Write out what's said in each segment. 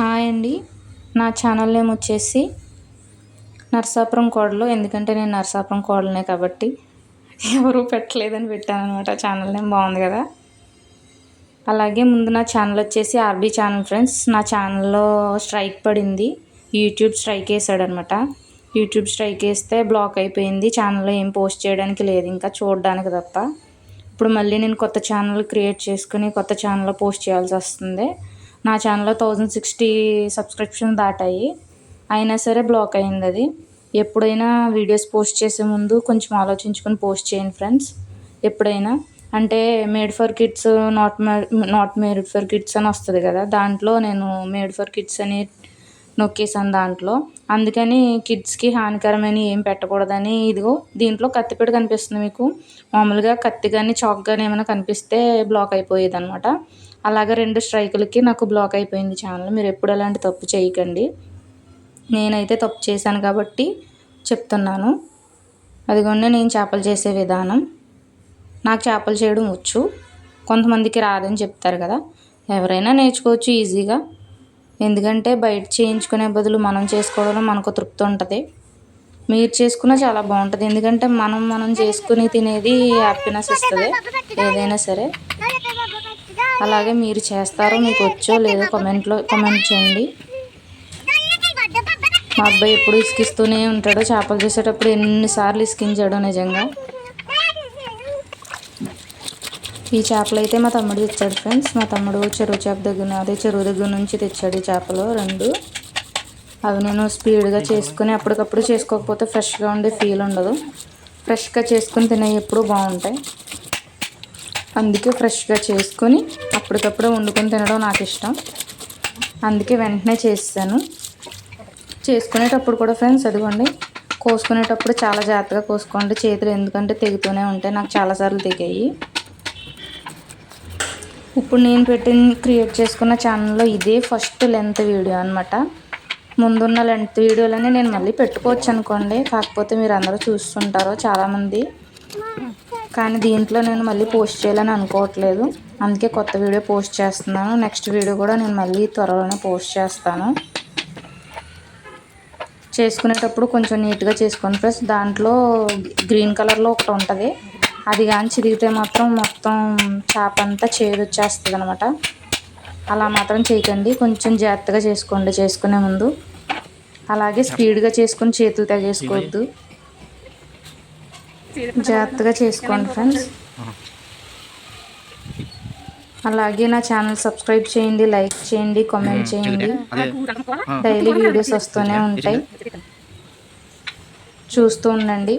Hi అండి. నా channel name వచ్చేసి నర్సాపురం కోడలు. ఎందుకంటే నేను నర్సాపురం కోడలనే కాబట్టి ఎవరూ పెట్టలేదని పెట్టాను అనమాట ఛానల్ నేమ్ బాగుంది కదా. అలాగే ముందు నా ఛానల్ వచ్చేసి ఆర్బీ ఛానల్ ఫ్రెండ్స్. నా ఛానల్లో స్ట్రైక్ పడింది. యూట్యూబ్ స్ట్రైక్ వేసాడనమాట యూట్యూబ్ స్ట్రైక్ వేస్తే బ్లాక్ అయిపోయింది. ఛానల్లో ఏం పోస్ట్ చేయడానికి లేదు. ఇంకా చూడడానికి తప్ప. ఇప్పుడు మళ్ళీ నేను కొత్త ఛానల్ క్రియేట్ చేసుకుని కొత్త ఛానల్లో పోస్ట్ చేయాల్సి వస్తుంది. నా ఛానల్లో థౌజండ్ సిక్స్టీ సబ్స్క్రిప్షన్ దాటాయి. అయినా సరే బ్లాక్ అయింది అది. ఎప్పుడైనా వీడియోస్ పోస్ట్ చేసే ముందు కొంచెం ఆలోచించుకొని పోస్ట్ చేయండి ఫ్రెండ్స్ ఎప్పుడైనా. అంటే made for kids not not made for kids అని వస్తుంది కదా. దాంట్లో నేను మేడ్ ఫర్ కిడ్స్ అని నొక్కేసాను దాంట్లో. అందుకని కిడ్స్కి హానికరమైన ఏం పెట్టకూడదని. ఇదిగో దీంట్లో కత్తిపీట కనిపిస్తుంది మీకు. మామూలుగా కత్తి కానీ చాక్ కానీ ఏమైనా కనిపిస్తే బ్లాక్ అయిపోయేది అనమాట అలాగే రెండు స్ట్రైకులకి నాకు బ్లాక్ అయిపోయింది ఛానల్ మీరు ఎప్పుడు అలాంటి తప్పు చేయకండి. నేనైతే తప్పు చేశాను కాబట్టి చెప్తున్నాను. అదిగోండి నేను చేపలు చేసే విధానం. నాకు చేపలు చేయడం వచ్చు. కొంతమందికి రాదని చెప్తారు కదా. ఎవరైనా నేర్చుకోవచ్చు ఈజీగా. ఎందుకంటే బయట చేయించుకునే బదులు మనం చేసుకోవడంలో మనకు తృప్తి ఉంటుంది. మీరు చేసుకున్న చాలా బాగుంటుంది. ఎందుకంటే మనం మనం చేసుకుని తినేది హ్యాపీనెస్ ఇస్తుంది. ఏదైనా సరే. అలాగే మీరు చేస్తారో మీకు వచ్చో లేదో కమెంట్లో కమెంట్ చేయండి. మా అబ్బాయి ఎప్పుడు ఇసుకిస్తూనే ఉంటాడు. చేపలు చేసేటప్పుడు ఎన్నిసార్లు ఇసుకించాడో నిజంగా. ఈ చేపలు అయితే మా తమ్ముడు తెచ్చాడు ఫ్రెండ్స్ మా తమ్ముడు చెరువు చేప దగ్గర అదే చెరువు దగ్గర నుంచి తెచ్చాడు ఈ చేపలు రెండు. అవి నేను స్పీడ్గా చేసుకుని అప్పటికప్పుడు చేసుకోకపోతే ఫ్రెష్గా ఉండే ఫీల్ ఉండదు. ఫ్రెష్గా చేసుకుని తినే ఎప్పుడు బాగుంటాయి. అందుకే ఫ్రెష్గా చేసుకొని అప్పటికప్పుడు వండుకొని తినడం నాకు ఇష్టం. అందుకే వెంటనే చేస్తాను. చేసుకునేటప్పుడు కూడా ఫ్రెండ్స్ అదిగోండి. కోసుకునేటప్పుడు చాలా జాగ్రత్తగా కోసుకోండి. చేతులు ఎందుకంటే తెగుతూనే ఉంటాయి. నాకు చాలాసార్లు తెగాయి. ఇప్పుడు నేను పెట్టిన క్రియేట్ చేసుకున్న ఛానల్లో ఇదే ఫస్ట్ లెంత్ వీడియో అనమాట ముందున్న లెంత్ వీడియోలని నేను మళ్ళీ పెట్టుకోవచ్చు అనుకోండి. కాకపోతే మీరు అందరూ చూస్తుంటారో చాలామంది. కానీ దీంట్లో నేను మళ్ళీ పోస్ట్ చేయాలని అనుకోవట్లేదు. అందుకే కొత్త వీడియో పోస్ట్ చేస్తున్నాను. నెక్స్ట్ వీడియో కూడా నేను మళ్ళీ త్వరలోనే పోస్ట్ చేస్తాను. చేసుకునేటప్పుడు కొంచెం నీట్గా చేసుకోండి ప్లస్ దాంట్లో గ్రీన్ కలర్లో ఒకటి ఉంటుంది. అది కానీ చిరిగితే మాత్రం మొత్తం చేప అంతా చేదు వచ్చేస్తుంది అనమాట అలా మాత్రం చేయకండి. కొంచెం జాగ్రత్తగా చేసుకోండి. చేసుకునే ముందు. అలాగే స్పీడ్గా చేసుకొని చేతులు తెగేసుకోవద్దు. జాగ్రత్తగా చేసుకోండి ఫ్రెండ్స్. అలాగే నా ఛానల్ సబ్స్క్రైబ్ చేయండి లైక్ చేయండి కామెంట్ చేయండి. డైలీ వీడియోస్ వస్తూనే ఉంటాయి. చూస్తూ ఉండండి.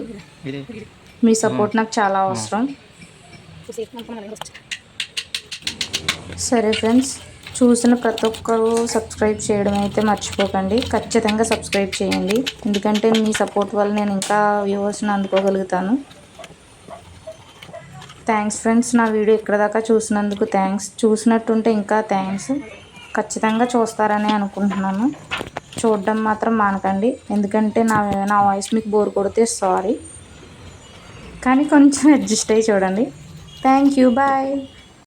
మీ సపోర్ట్ నాకు చాలా అవసరం. సరే ఫ్రెండ్స్ చూసిన ప్రతి ఒక్కరు సబ్స్క్రైబ్ చేయడం అయితే మర్చిపోకండి. ఖచ్చితంగా సబ్స్క్రైబ్ చేయండి. ఎందుకంటే మీ సపోర్ట్ వల్ల నేను ఇంకా వ్యూవర్స్ని అందుకోగలుగుతాను. థ్యాంక్స్ ఫ్రెండ్స్ నా వీడియో ఇక్కడ దాకా చూసినందుకు థ్యాంక్స్. చూసినట్టుంటే ఇంకా థ్యాంక్స్. ఖచ్చితంగా చూస్తారని అనుకుంటున్నాను. చూడడం మాత్రం మానకండి. ఎందుకంటే నా నా వాయిస్ మీకు బోర్ కొడితే సారీ. కానీ కొంచెం అడ్జస్ట్ అయ్యి చూడండి. Thank you bye